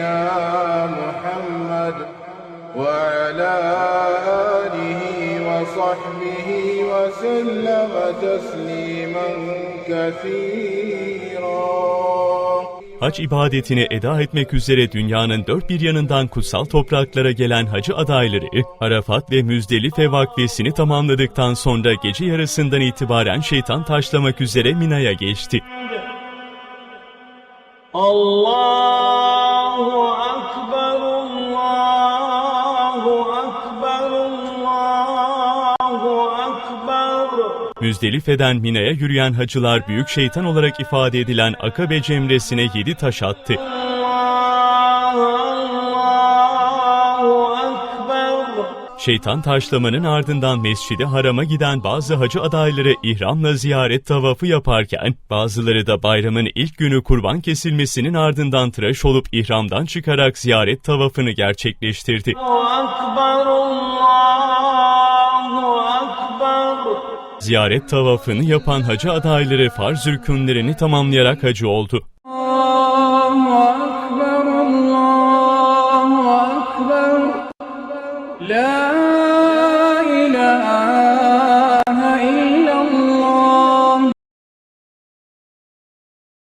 نبينا محمد وعلى آله وصحبه وسلم تسليما كثيرا Hac ibadetini eda etmek üzere dünyanın dört bir yanından kutsal topraklara gelen hacı adayları, Arafat ve Müzdelife vakfesini tamamladıktan sonra gece yarısından itibaren şeytan taşlamak üzere Mina'ya geçti. Allahu Müzdelife'den Mina'ya yürüyen hacılar büyük şeytan olarak ifade edilen Akabe cemresine yedi taş attı. Şeytan taşlamanın ardından Mescid-i Haram'a giden bazı hacı adayları ihramla ziyaret tavafı yaparken, bazıları da bayramın ilk günü kurban kesilmesinin ardından tıraş olup ihramdan çıkarak ziyaret tavafını gerçekleştirdi. Allahu Ekber, Allahu Ekber. Ziyaret tavafını yapan hacı adayları farz rükünlerini tamamlayarak hacı oldu. Allah Akbar, Allah Akbar, La